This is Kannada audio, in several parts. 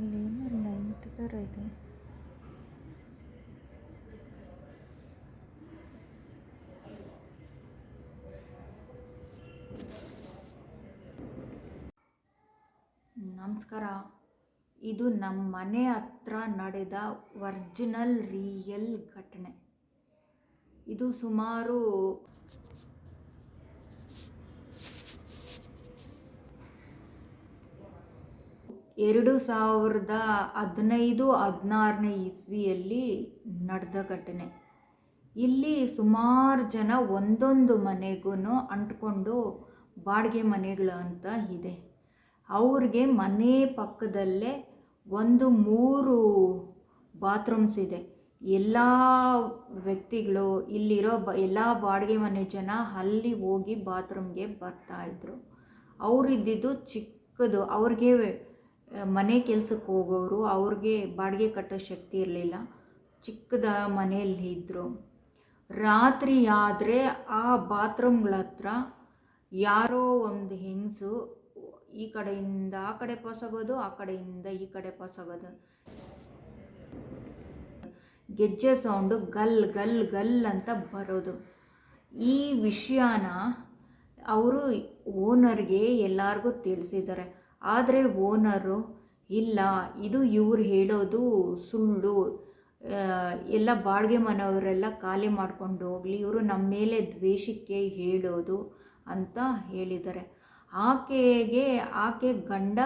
ಅಲ್ಲೇನೋ ಲೈಟ್ ಥರ ಇದೆ ನಮಸ್ಕಾರ. ಇದು ನಮ್ಮ ಮನೆ ಹತ್ರ ನಡೆದ ಒರ್ಜಿನಲ್ ರಿಯಲ್ ಘಟನೆ. ಇದು ಸುಮಾರು ಎರಡು ಸಾವಿರದ ಹದಿನೈದು, ಹದಿನಾರನೇ ಇಸ್ವಿಯಲ್ಲಿ ನಡೆದ ಘಟನೆ. ಇಲ್ಲಿ ಸುಮಾರು ಜನ ಒಂದೊಂದು ಮನೆಗೂ ಅಂಟ್ಕೊಂಡು ಬಾಡಿಗೆ ಮನೆಗಳು ಅಂತ ಇದೆ. ಅವ್ರಿಗೆ ಮನೆ ಪಕ್ಕದಲ್ಲೇ ಒಂದು ಮೂರು ಬಾತ್ರೂಮ್ಸ್ ಇದೆ. ಎಲ್ಲ ವ್ಯಕ್ತಿಗಳು ಇಲ್ಲಿರೋ ಬ, ಎಲ್ಲ ಬಾಡಿಗೆ ಮನೆ ಜನ ಅಲ್ಲಿ ಹೋಗಿ ಬಾತ್ರೂಮ್ಗೆ ಬರ್ತಾಯಿದ್ರು ಅವರಿದ್ದಿದ್ದು ಚಿಕ್ಕದು. ಅವ್ರಿಗೆ ಮನೆ ಕೆಲ್ಸಕ್ಕೆ ಹೋಗೋರು ಅವ್ರಿಗೆ ಬಾಡಿಗೆ ಕಟ್ಟೋ ಶಕ್ತಿ ಇರಲಿಲ್ಲ. ಚಿಕ್ಕದ ಮನೆಯಲ್ಲಿ ಇದ್ದರು ರಾತ್ರಿ ಆದರೆ ಆ ಬಾತ್ರೂಮ್ಗಳ ಹತ್ರ ಯಾರೋ ಒಂದು ಹೆಂಗಸು ಈ ಕಡೆಯಿಂದ ಆ ಕಡೆ ಪಾಸಾಗೋದು ಆ ಕಡೆಯಿಂದ ಈ ಕಡೆ ಪಾಸಾಗೋದು ಗೆಜ್ಜೆ ಸೌಂಡು ಗಲ್ ಗಲ್ ಗಲ್ ಅಂತ ಬರೋದು. ಈ ವಿಷಯನ ಅವರು ಓನರ್ಗೆ ಎಲ್ಲರಿಗೂ ತಿಳಿಸಿದ್ದಾರೆ. ಆದರೆ ಓನರು, ಇಲ್ಲ, ಇದು ಇವ್ರು ಹೇಳೋದು ಸುಳ್ಳು. ಎಲ್ಲ ಬಾಡಿಗೆ ಮನೆಯವರೆಲ್ಲ ಖಾಲಿ ಮಾಡ್ಕೊಂಡು ಹೋಗಲಿ, ಇವರು ನಮ್ಮ ಮೇಲೆ ದ್ವೇಷಕ್ಕೆ ಹೇಳೋದು ಅಂತ ಹೇಳಿದ್ದಾರೆ. ಆಕೆಗೆ, ಆಕೆ ಗಂಡ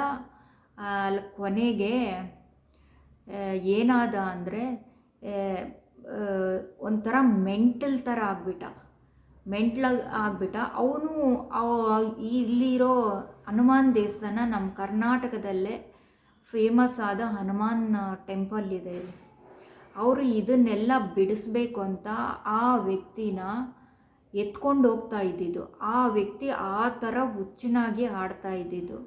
ಕೊನೆಗೆ ಏನಾದ ಅಂದರೆ ಒಂಥರ ಮೆಂಟಲ್ ಥರ ಆಗಿಬಿಟ್ಟ. ಮೆಂಟ್ಲಾಗಿ ಆಗ್ಬಿಟ್ಟ. ಅವನು ಇಲ್ಲಿರೋ ಹನುಮಾನ್ ದೇವಸ್ಥಾನ ನಮ್ಮ ಕರ್ನಾಟಕದಲ್ಲೇ ಫೇಮಸ್ ಆದ ಹನುಮಾನ್ ಟೆಂಪಲ್ ಇದೆ ಅವರು ಇದನ್ನೆಲ್ಲ ಬಿಡಿಸ್ಬೇಕು ಅಂತ ಆ ವ್ಯಕ್ತಿನ ಎತ್ಕೊಂಡು ಹೋಗ್ತಾ ಇದ್ದಿದ್ದು. ಆ ವ್ಯಕ್ತಿ ಆ ಥರ ಹುಚ್ಚಿನಾಗಿ ಆಡ್ತಾ ಇದ್ದಿದ್ದು.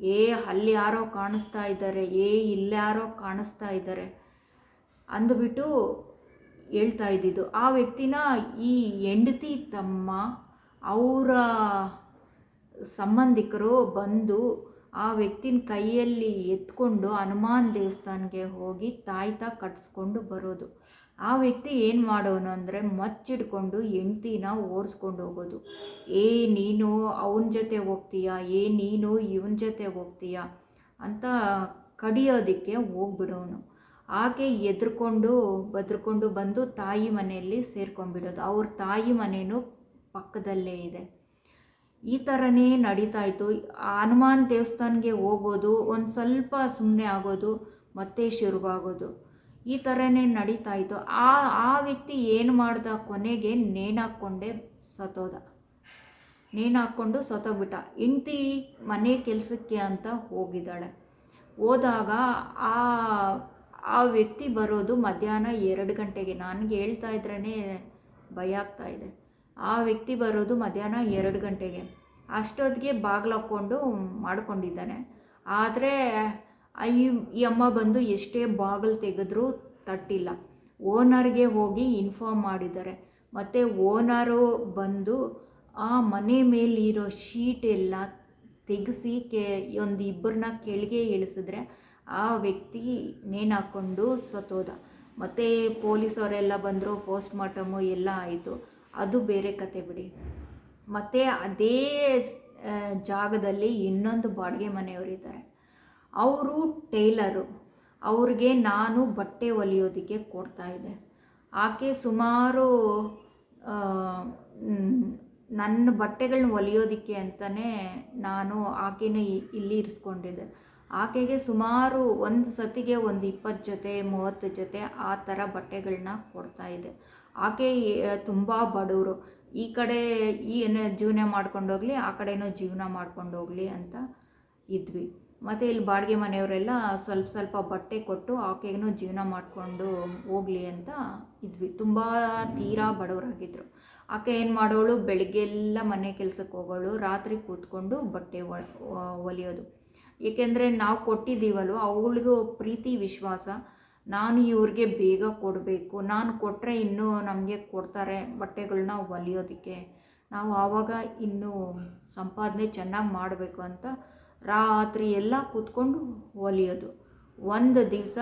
ಏ, ಅಲ್ಲಿ ಯಾರೋ ಕಾಣಿಸ್ತಾ ಇದ್ದಾರೆ, ಏ, ಇಲ್ಲಾರೋ ಕಾಣಿಸ್ತಾ ಇದ್ದಾರೆ ಅಂದುಬಿಟ್ಟು ಹೇಳ್ತಾ ಇದ್ದಿದ್ದು. ಆ ವ್ಯಕ್ತಿನ ಈ ಹೆಂಡತಿ ತಮ್ಮ ಅವರ ಸಂಬಂಧಿಕರು ಬಂದು ಆ ವ್ಯಕ್ತಿನ ಕೈಯಲ್ಲಿ ಎತ್ಕೊಂಡು ಹನುಮಾನ್ ದೇವಸ್ಥಾನಕ್ಕೆ ಹೋಗಿ ತಾಯ್ತಾ ಕಟ್ಸ್ಕೊಂಡು ಬರೋದು. ಆ ವ್ಯಕ್ತಿ ಏನು ಮಾಡೋನು ಅಂದರೆ ಮಚ್ಚಿಡ್ಕೊಂಡು ಹೆಂಡ್ತಿನ ಓಡಿಸ್ಕೊಂಡು ಹೋಗೋದು. ಏ ನೀನು ಅವನ ಜೊತೆ ಹೋಗ್ತೀಯಾ? ಏ ನೀನು ಇವನ ಜೊತೆ ಹೋಗ್ತೀಯಾ? ಅಂತ ಕಡಿಯೋದಕ್ಕೆ ಹೋಗ್ಬಿಡೋನು. ಆಕೆ ಎದ್ರುಕೊಂಡು, ಬದ್ರಕೊಂಡು ಬಂದು ತಾಯಿ ಮನೆಯಲ್ಲಿ ಸೇರ್ಕೊಂಡ್ಬಿಡೋದು. ಅವ್ರ ತಾಯಿ ಮನೆಯೂ ಪಕ್ಕದಲ್ಲೇ ಇದೆ. ಈ ಥರನೇ ನಡೀತಾ ಇತ್ತು. ಹನುಮಾನ್ ದೇವಸ್ಥಾನಕ್ಕೆ ಹೋಗೋದು, ಒಂದು ಸ್ವಲ್ಪ ಸುಮ್ಮನೆ ಆಗೋದು, ಮತ್ತೆ ಶುರುವಾಗೋದು. ಈ ಥರನೇ ನಡೀತಾ ಇತ್ತು. ಆ ಆ ವ್ಯಕ್ತಿ ಏನು ಮಾಡ್ದ ಕೊನೆಗೆ ನೇಣಾಕ್ಕೊಂಡೆ ಸತ್ತೋದ. ನೇಣಾಕ್ಕೊಂಡು ಸತೋಗ್ಬಿಟ್ಟ ಹೆಂಡ್ತಿ ಮನೆ ಕೆಲಸಕ್ಕೆ ಅಂತ ಹೋಗಿದ್ದಾಳೆ. ಹೋದಾಗ ಆ ವ್ಯಕ್ತಿ ಬರೋದು ಮಧ್ಯಾಹ್ನ ಎರಡು ಗಂಟೆಗೆ. ನನಗೆ ಹೇಳ್ತಾ ಇದ್ರೇ ಭಯ ಆಗ್ತಾ ಇದೆ. ಆ ವ್ಯಕ್ತಿ ಬರೋದು ಮಧ್ಯಾಹ್ನ ಎರಡು ಗಂಟೆಗೆ. ಅಷ್ಟೊತ್ತಿಗೆ ಬಾಗಿಲು ಹಾಕ್ಕೊಂಡು ಮಾಡ್ಕೊಂಡಿದ್ದಾನೆ. ಆದರೆ ಈ ಈ ಅಮ್ಮ ಬಂದು ಎಷ್ಟೇ ಬಾಗಿಲು ತೆಗೆದ್ರೂ ತಟ್ಟಿಲ್ಲ. ಓನರ್ಗೆ ಹೋಗಿ ಇನ್ಫಾರ್ಮ್ ಮಾಡಿದ್ದಾರೆ. ಮತ್ತು ಓನರು ಬಂದು ಆ ಮನೆ ಮೇಲಿರೋ ಶೀಟ್ ಎಲ್ಲ ತೆಗೆಸಿ ಕೆ, ಒಂದು ಇಬ್ಬರನ್ನ ಕೆಳಗೆ ಇಳಿಸಿದ್ರೆ ಆ ವ್ಯಕ್ತಿ ನೇಣಾಕೊಂಡು ಸತ್ತೋದ ಮತ್ತು ಪೊಲೀಸವರೆಲ್ಲ ಬಂದರು ಪೋಸ್ಟ್ ಮಾರ್ಟಮು ಎಲ್ಲ ಆಯಿತು. ಅದು ಬೇರೆ ಕತೆ ಬಿಡಿ. ಮತ್ತು ಅದೇ ಜಾಗದಲ್ಲಿ ಇನ್ನೊಂದು ಬಾಡಿಗೆ ಮನೆಯವರಿದ್ದಾರೆ ಅವರು ಟೈಲರು. ಅವ್ರಿಗೆ ನಾನು ಬಟ್ಟೆ ಹೊಲಿಯೋದಕ್ಕೆ ಕೊಡ್ತಾಯಿದ್ದೆ ಆಕೆ ಸುಮಾರು ನನ್ನ ಬಟ್ಟೆಗಳನ್ನ ಹೊಲಿಯೋದಕ್ಕೆ ಅಂತಲೇ ನಾನು ಆಕೆನ ಇಲ್ಲಿ ಇರಿಸ್ಕೊಂಡಿದ್ದೆ. ಆಕೆಗೆ ಸುಮಾರು ಒಂದು ಸತಿಗೆ ಒಂದು ಇಪ್ಪತ್ತು ಜೊತೆ, ಮೂವತ್ತು ಜೊತೆ ಆ ಥರ ಬಟ್ಟೆಗಳನ್ನ ಇದೆ. ಆಕೆ ತುಂಬ ಬಡವರು ಈ ಕಡೆ ಏನು ಜೀವನ ಮಾಡ್ಕೊಂಡೋಗಲಿ ಆ ಕಡೆನೂ ಜೀವನ ಮಾಡ್ಕೊಂಡೋಗ್ಲಿ ಅಂತ ಇದ್ವಿ. ಮತ್ತು ಇಲ್ಲಿ ಬಾಡಿಗೆ ಮನೆಯವರೆಲ್ಲ ಸ್ವಲ್ಪ ಸ್ವಲ್ಪ ಬಟ್ಟೆ ಕೊಟ್ಟು ಆಕೆಗೂ ಜೀವನ ಮಾಡಿಕೊಂಡು ಹೋಗಲಿ ಅಂತ ಇದ್ವಿ. ತುಂಬ ತೀರಾ ಬಡವರಾಗಿದ್ದರು ಆಕೆ ಏನು ಮಾಡೋಳು? ಬೆಳಗ್ಗೆಲ್ಲ ಮನೆ ಕೆಲಸಕ್ಕೆ ಹೋಗೋಳು. ರಾತ್ರಿ ಕೂತ್ಕೊಂಡು ಬಟ್ಟೆ ಹೊಲಿಯೋದು ಏಕೆಂದರೆ ನಾವು ಕೊಟ್ಟಿದ್ದೀವಲ್ವ, ಅವಳಿಗೂ ಪ್ರೀತಿ, ವಿಶ್ವಾಸ. ನಾನು ಇವ್ರಿಗೆ ಬೇಗ ಕೊಡಬೇಕು. ನಾನು ಕೊಟ್ಟರೆ ಇನ್ನೂ ನಮಗೆ ಕೊಡ್ತಾರೆ ಬಟ್ಟೆಗಳನ್ನ ಹೊಲಿಯೋದಕ್ಕೆ. ನಾವು ಆವಾಗ ಇನ್ನೂ ಸಂಪಾದನೆ ಚೆನ್ನಾಗಿ ಮಾಡಬೇಕು ಅಂತ ರಾತ್ರಿ ಎಲ್ಲ ಕೂತ್ಕೊಂಡು ಹೊಲಿಯೋದು. ಒಂದು ದಿವಸ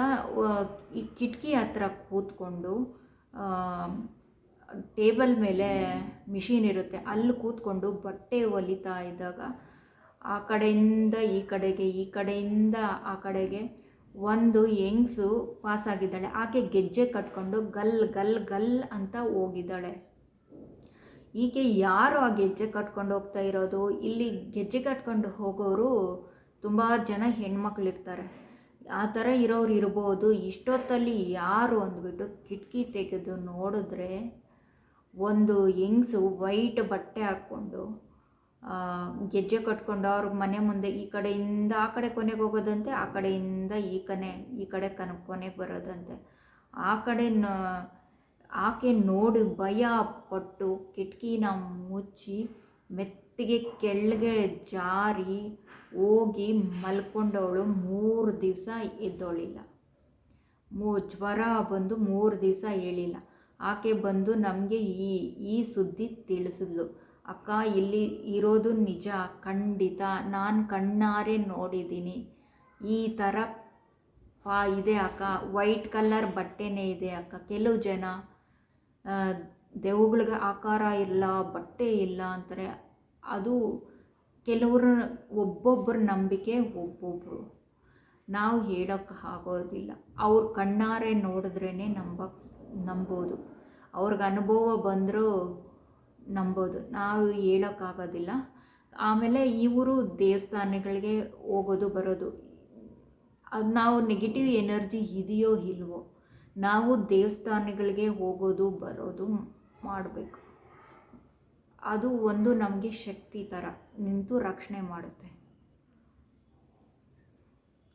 ಈ ಕಿಟಕಿ ಹತ್ರ ಕೂತ್ಕೊಂಡು ಟೇಬಲ್ ಮೇಲೆ ಮಿಷಿನ್ ಇರುತ್ತೆ. ಅಲ್ಲಿ ಕೂತ್ಕೊಂಡು ಬಟ್ಟೆ ಹೊಲಿತಾ ಇದ್ದಾಗ ಆ ಕಡೆಯಿಂದ ಈ ಕಡೆಗೆ, ಈ ಕಡೆಯಿಂದ ಆ ಕಡೆಗೆ ಒಂದು ಹೆಂಗ್ಸು ಪಾಸ್ ಆಗಿದ್ದಾಳೆ ಆಕೆ ಗೆಜ್ಜೆ ಕಟ್ಕೊಂಡು ಗಲ್ ಗಲ್ ಗಲ್ ಅಂತ ಹೋಗಿದ್ದಾಳೆ. ಈಕೆ ಯಾರು ಆ ಗೆಜ್ಜೆ ಕಟ್ಕೊಂಡು ಹೋಗ್ತಾ ಇರೋದು? ಇಲ್ಲಿ ಗೆಜ್ಜೆ ಕಟ್ಕೊಂಡು ಹೋಗೋರು ತುಂಬ ಜನ ಹೆಣ್ಮಕ್ಳಿರ್ತಾರೆ. ಆ ಥರ ಇರೋರು ಇರ್ಬೋದು. ಇಷ್ಟೊತ್ತಲ್ಲಿ ಯಾರು ಅಂದ್ಬಿಟ್ಟು ಕಿಟಕಿ ತೆಗೆದು ನೋಡಿದ್ರೆ ಒಂದು ಹೆಂಗ್ಸು ವೈಟ್ ಬಟ್ಟೆ ಹಾಕ್ಕೊಂಡು ಗೆಜ್ಜೆ ಕಟ್ಕೊಂಡು ಅವ್ರ ಮನೆ ಮುಂದೆ ಈ ಕಡೆಯಿಂದ ಆ ಕಡೆ ಕೊನೆಗೆ ಹೋಗೋದಂತೆ, ಆ ಕಡೆಯಿಂದ ಈ ಕನೆ, ಈ ಕಡೆ ಕನ, ಕೊನೆಗೆ ಬರೋದಂತೆ. ಆ ಕಡೆ ಆಕೆ ನೋಡಿ ಭಯ ಪಟ್ಟು ಕಿಟಕಿನ ಮುಚ್ಚಿ ಮೆತ್ತಿಗೆ ಕೆಳಗೆ ಜಾರಿ ಹೋಗಿ ಮಲ್ಕೊಂಡವಳು ಮೂರು ದಿವಸ ಎದ್ದೋಳಿಲ್ಲ. ಮೂ, ಜ್ವರ ಬಂದು ಮೂರು ದಿವಸ ಹೇಳಿಲ್ಲ. ಆಕೆ ಬಂದು ನಮಗೆ ಈ ಈ ಸುದ್ದಿ ತಿಳಿಸಿದ್ಲು. ಅಕ್ಕ ಇಲ್ಲಿ ಇರೋದು ನಿಜ ಖಂಡಿತ. ನಾನು ಕಣ್ಣಾರೆ ನೋಡಿದ್ದೀನಿ. ಈ ಥರ ಪಾ ಇದೆ ಅಕ್ಕ. ವೈಟ್ ಕಲರ್ ಬಟ್ಟೆನೇ ಇದೆ ಅಕ್ಕ. ಕೆಲವು ಜನ ಆ, ಆಕಾರ ಇಲ್ಲ ಬಟ್ಟೆ ಇಲ್ಲ ಅಂತಾರೆ. ಅದು ಕೆಲವರು ಒಬ್ಬೊಬ್ಬರ ನಂಬಿಕೆ ಒಬ್ಬೊಬ್ಬರು ನಾವು ಹೇಳೋಕ್ಕೆ ಆಗೋದಿಲ್ಲ. ಅವ್ರು ಕಣ್ಣಾರೆ ನೋಡಿದ್ರೇ ನಂಬ ನಂಬೋದು. ಅವ್ರಿಗೆ ಅನುಭವ ಬಂದರೂ ನಂಬೋದು. ನಾವು ಹೇಳೋಕ್ಕಾಗೋದಿಲ್ಲ. ಆಮೇಲೆ ಇವರು ದೇವಸ್ಥಾನಗಳಿಗೆ ಹೋಗೋದು, ಬರೋದು, ಅದು ನಾವು ನೆಗೆಟಿವ್ ಎನರ್ಜಿ ಇದೆಯೋ ಇಲ್ವೋ, ನಾವು ದೇವಸ್ಥಾನಗಳಿಗೆ ಹೋಗೋದು, ಬರೋದು ಮಾಡಬೇಕು. ಅದು ಒಂದು ನಮಗೆ ಶಕ್ತಿ ಥರ ನಿಂತು ರಕ್ಷಣೆ ಮಾಡುತ್ತೆ.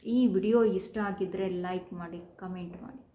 ಈ ವಿಡಿಯೋ ಇಷ್ಟ ಆಗಿದ್ದರೆ ಲೈಕ್ ಮಾಡಿ ಕಮೆಂಟ್ ಮಾಡಿ.